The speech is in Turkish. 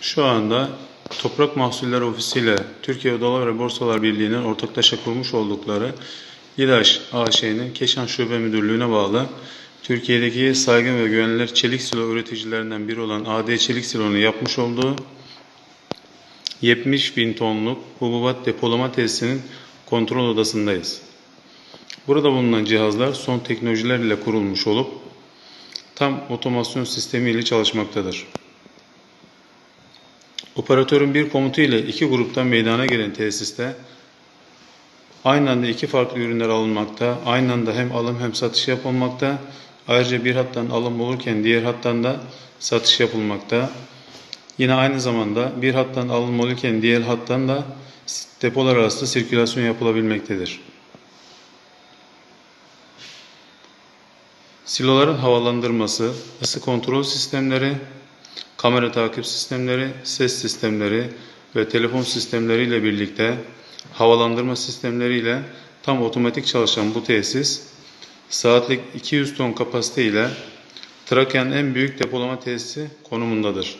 Şu anda Toprak Mahsulleri Ofisi ile Türkiye Odalar ve Borsalar Birliği'nin ortaklaşa kurmuş oldukları İDAŞ AŞ'nin Keşan Şube Müdürlüğü'ne bağlı Türkiye'deki saygın ve güvenilir çelik silo üreticilerinden biri olan AD Çelik Silo'nun yapmış olduğu 70 bin tonluk hububat depolama tesisinin kontrol odasındayız. Burada bulunan cihazlar son teknolojiler ile kurulmuş olup tam otomasyon sistemi ile çalışmaktadır. Operatörün bir komutu ile iki gruptan meydana gelen tesiste aynı anda iki farklı ürünler alınmakta, aynı anda hem alım hem satış yapılmakta, ayrıca bir hattan alım olurken diğer hattan da satış yapılmakta. Yine aynı zamanda bir hattan alım olurken diğer hattan da depolar arasında sirkülasyon yapılabilmektedir. Siloların havalandırması, ısı kontrol sistemleri, kamera takip sistemleri, ses sistemleri ve telefon sistemleri ile birlikte havalandırma sistemleriyle tam otomatik çalışan bu tesis saatlik 200 ton kapasite ile Trakya'nın en büyük depolama tesisi konumundadır.